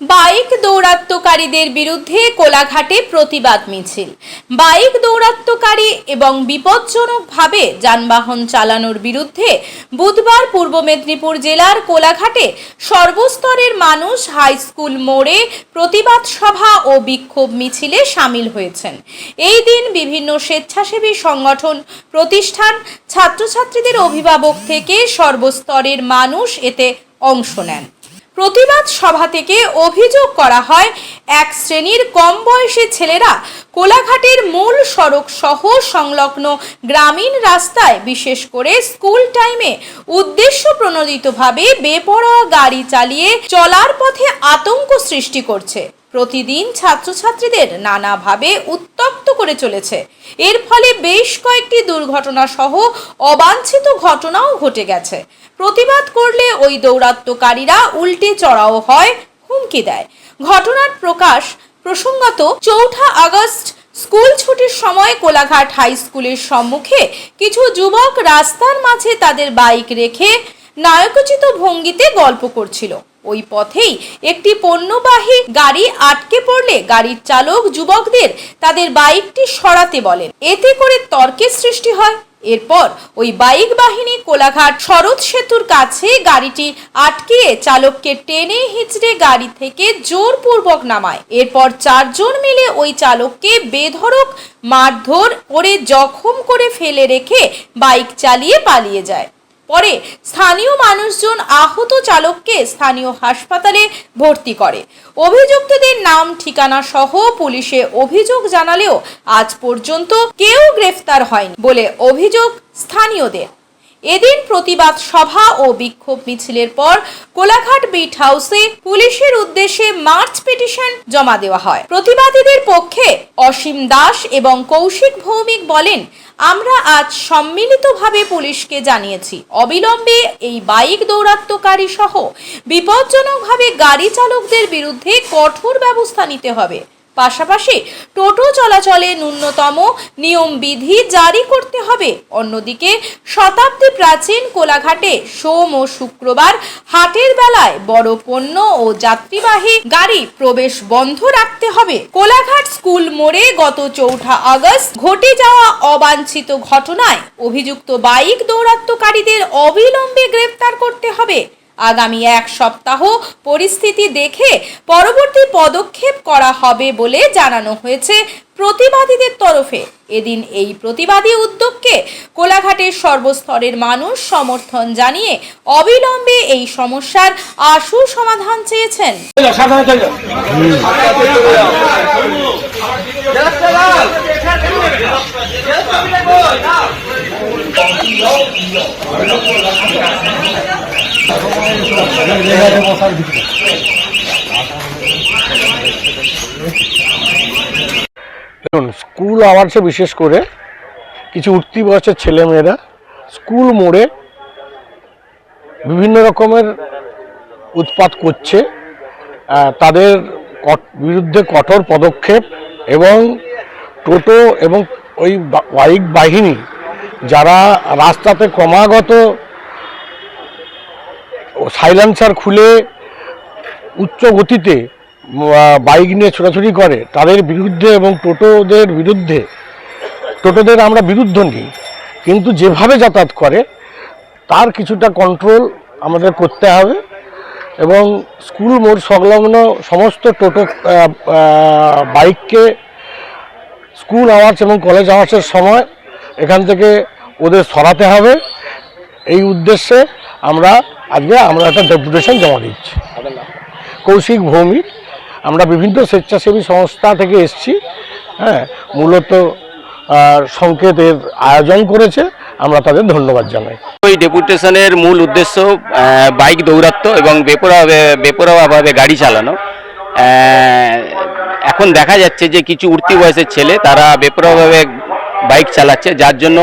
Bike দৌরাত্মকারীদের বিরুদ্ধে কোলাঘাটে প্রতিবাদ মিছিল। বাইক দৌরাত্মকারী এবং বিপজ্জনকভাবে যানবাহন চালানোর বিরুদ্ধে বুধবার পূর্ব মেদিনীপুর জেলার কোলাঘাটে সর্বস্তরের মানুষ হাই স্কুল মোড়ে প্রতিবাদ সভা ও বিক্ষোভ মিছিলে সামিল হয়েছেন। এই দিন বিভিন্ন স্বেচ্ছাসেবী সংগঠন, প্রতিষ্ঠান, ছাত্রছাত্রীদের অভিভাবক থেকে সর্বস্তরের মানুষ এতে অংশ নেন। প্রতিবাদ সভা থেকে অভিযোগ করা হয়, এক শ্রেণির কম বয়সী ছেলেরা কোলাঘাটের মূল সড়ক সহ সংলগ্ন গ্রামীণ রাস্তায়, বিশেষ করে স্কুল টাইমে উদ্দেশ্য প্রণোদিতভাবে বেপরোয়া গাড়ি চালিয়ে চলার পথে আতঙ্ক সৃষ্টি করছে। প্রতিদিন ছাত্রছাত্রীদের নানাভাবে উত্তপ্ত করে চলেছে। এর ফলে বেশ কয়েকটি দুর্ঘটনা সহ অবাঞ্ছিত ঘটনাও ঘটে গেছে। প্রতিবাদ করলে ওই দৌরাত্মকারীরা উল্টে চড়াও হয়, হুমকি দেয়। ঘটনার প্রকাশ প্রসঙ্গত চৌঠা আগস্ট স্কুল ছুটির সময় কোলাঘাট হাই স্কুলের সম্মুখে কিছু যুবক রাস্তার মাঝে তাদের বাইক রেখে নায়কোচিত ভঙ্গিতে গল্প করছিল। ওই পথেই একটি পণ্যবাহী গাড়ি আটকে পড়লে গাড়ির চালক যুবকদের তাদের বাইকটি সরাতে বলেন। এতে করে তর্কের সৃষ্টি হয়। এরপর ওই বাইক বাহিনী কোলাঘাট শরৎ সেতুর কাছে গাড়িটি আটকিয়ে চালককে টেনে হিচড়ে গাড়ি থেকে জোরপূর্বক নামায়। এরপর চারজন মিলে ওই চালককে বেধড়ক, মারধর করে জখম করে ফেলে রেখে বাইক চালিয়ে পালিয়ে যায়। পরে স্থানীয় মানুষজন আহত চালককে স্থানীয় হাসপাতালে ভর্তি করে। অভিযুক্তদের নাম, ঠিকানা সহ পুলিশে অভিযোগ জানালেও আজ পর্যন্ত কেউ গ্রেফতার হয়নি বলে অভিযোগ স্থানীয়দের। এদিন প্রতিবাদ সভা ও বিক্ষোভ মিছিলের পর কোলাঘাট বিট হাউসে পুলিশের উদ্দেশ্যে মার্চ পিটিশন জমা দেওয়া হয়। প্রতিবাদীদের পক্ষে অসীম দাস এবং কৌশিক ভৌমিক বলেন, আমরা আজ সম্মিলিতভাবে পুলিশকে জানিয়েছি। অবিলম্বে এই বাইক দৌরাত্মকারী সহ বিপজ্জনকভাবে গাড়ি চালকদের বিরুদ্ধে কঠোর ব্যবস্থা নিতে হবে। পাশাপাশি টোটো চলাচলে ন্যূনতম নিয়ম বিধি জারি করতে হবে। অন্যদিকে, শতাব্দী প্রাচীন কোলাঘাটে সোম ও শুক্রবার হাটের বেলায় বড় পণ্য ও যাত্রীবাহী গাড়ি প্রবেশ বন্ধ রাখতে হবে। কোলাঘাট স্কুল মোড়ে গত চৌঠা আগস্ট ঘটে যাওয়া অবাঞ্ছিত ঘটনায় অভিযুক্ত বাইক দৌরাত্মকারীদের অবিলম্বে গ্রেফতার করতে হবে। আগামী এক সপ্তাহ পরিস্থিতি দেখে পরবর্তী পদক্ষেপ করা হবে বলে জানানো হয়েছে প্রতিবাদীদের তরফে। এদিন এই প্রতিবাদী উদ্যোগকে কোলাঘাটের সর্বস্তরের মানুষ সমর্থন জানিয়ে অবিলম্বে এই সমস্যার আশু সমাধান চেয়েছেন। স্কুল আওয়ার্সে বিশেষ করে কিছু উঠতি বয়সের ছেলেমেয়েরা স্কুল মোড়ে বিভিন্ন রকমের উৎপাত করছে তাদের বিরুদ্ধে কঠোর পদক্ষেপ এবং টোটো এবং ওই বাইক বাহিনী যারা রাস্তাতে ক্রমাগত সাইলেন্সার খুলে উচ্চ গতিতে বাইক নিয়ে ছোটাছুটি করে। তাদের বিরুদ্ধে এবং টোটোদের বিরুদ্ধে। টোটোদের আমরা বিরুদ্ধ নিই। কিন্তু যেভাবে যাতায়াত করে, তার কিছুটা কন্ট্রোল আমাদের করতে হবে। এবং স্কুল মোড় সংলগ্ন সমস্ত টোটো বাইককে স্কুল আওয়ার্স এবং কলেজ আওয়ার্সের সময় এখান থেকে ওদের সরাতে হবে। এই উদ্দেশ্যে আমরা আজকে আমরা একটা ডেপুটেশন জমা দিচ্ছি। কৌশিক ভৌমিক, আমরা বিভিন্ন স্বেচ্ছাসেবী সংস্থা থেকে এসেছি হ্যাঁ মূলত সংকেতের আয়োজন করেছে, আমরা তাদের ধন্যবাদ জানাই। ওই ডেপুটেশনের মূল উদ্দেশ্য বাইক দৌরাত্ম এবং বেপরোয়া, বেপরোয়াভাবে গাড়ি চালানো। এখন দেখা যাচ্ছে যে কিছু উঠতি বয়সের ছেলে, তারা বেপরোয়াভাবে বাইক চালাচ্ছে, যার জন্য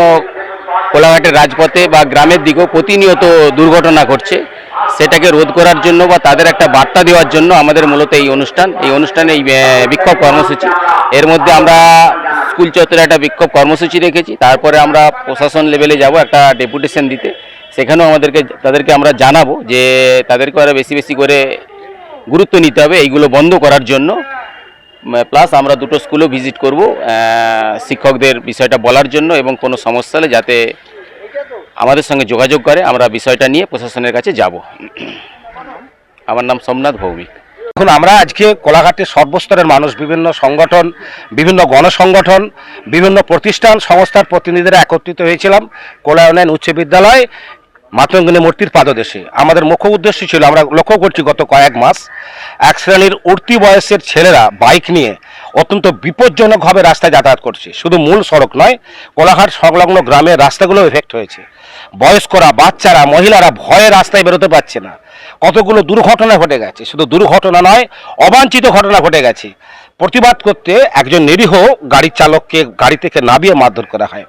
কোলাঘাটের রাজপথে বা গ্রামের দিকেও প্রতিনিয়ত দুর্ঘটনা ঘটছে। সেটাকে রোধ করার জন্য বা তাদের একটা বার্তা দেওয়ার জন্য আমাদের মূলত এই অনুষ্ঠান। এই অনুষ্ঠানে এই বিক্ষোভ কর্মসূচি। এর মধ্যে আমরা স্কুল চত্বরে একটা বিক্ষোভ কর্মসূচি রেখেছি। তারপরে আমরা প্রশাসন লেভেলে যাব একটা ডেপুটেশন দিতে। সেখানেও আমাদেরকে, তাদেরকে আমরা জানাব যে তাদেরকে আরও বেশি বেশি করে গুরুত্ব নিতে হবে। এইগুলো বন্ধ করার জন্য। প্লাস আমরা দুটো স্কুলও ভিজিট করব শিক্ষকদের বিষয়টা বলার জন্য এবং কোনো সমস্যা হলে যাতে আমাদের সঙ্গে যোগাযোগ করে, আমরা বিষয়টা নিয়ে প্রশাসনের কাছে যাব। আমার নাম সোমনাথ ভৌমিক। এখন আমরা আজকে কোলাঘাটের সর্বস্তরের মানুষ, বিভিন্ন সংগঠন, বিভিন্ন গণসংগঠন, বিভিন্ন প্রতিষ্ঠান, সংস্থার প্রতিনিধিরা একত্রিত হয়েছিলাম। কোলায়নয়ন উচ্চ বিদ্যালয় মাতঙ্গিনী মূর্তির পাদদেশে। আমাদের মুখ্য উদ্দেশ্য ছিল, আমরা লক্ষ্য করছি গত কয়েক মাস এক শ্রেণির উঠতি বয়সের ছেলেরা বাইক নিয়ে অত্যন্ত বিপজ্জনকভাবে রাস্তায় যাতায়াত করছে। শুধু মূল সড়ক নয়, কোলাঘাট সংলগ্ন গ্রামের রাস্তাগুলো এফেক্ট হয়েছে। বয়স্করা, বাচ্চারা, মহিলারা ভয়ে রাস্তায় বেরোতে পারছে না। কতগুলো দুর্ঘটনা ঘটে গেছে। শুধু দুর্ঘটনা নয়, অবাঞ্ছিত ঘটনা ঘটে গেছে। প্রতিবাদ করতে একজন নিরীহ গাড়ির চালককে গাড়ি থেকে নামিয়ে মারধর করা হয়।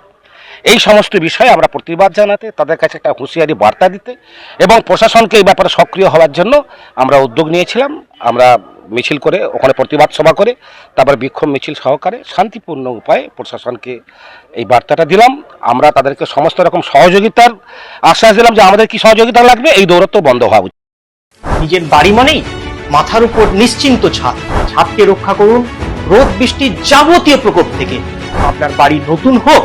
এই সমস্ত বিষয়ে আমরা প্রতিবাদ জানাতে, তাদের কাছে একটা হুঁশিয়ারি বার্তা দিতে এবং প্রশাসনকে এই ব্যাপারে সক্রিয় হওয়ার জন্য আমরা উদ্যোগ নিয়েছিলাম। আমরা মিছিল করে, ওখানে প্রতিবাদ সভা করে, তারপর বিক্ষোভ মিছিল সহকারে শান্তিপূর্ণ উপায়ে প্রশাসনকে এই বার্তাটা দিলাম। আমরা তাদেরকে সমস্ত রকম সহযোগিতার আশ্বাস দিলাম যে আমাদের কি সহযোগিতা লাগবে, এই দৌরত্ব বন্ধ হওয়া উচিত। নিজের বাড়ি মানেই মাথার উপর নিশ্চিন্ত ছাদ। ছাদকে রক্ষা করুন রোদ বৃষ্টির যাবতীয় প্রকোপ থেকে। আপনার বাড়ি নতুন হোক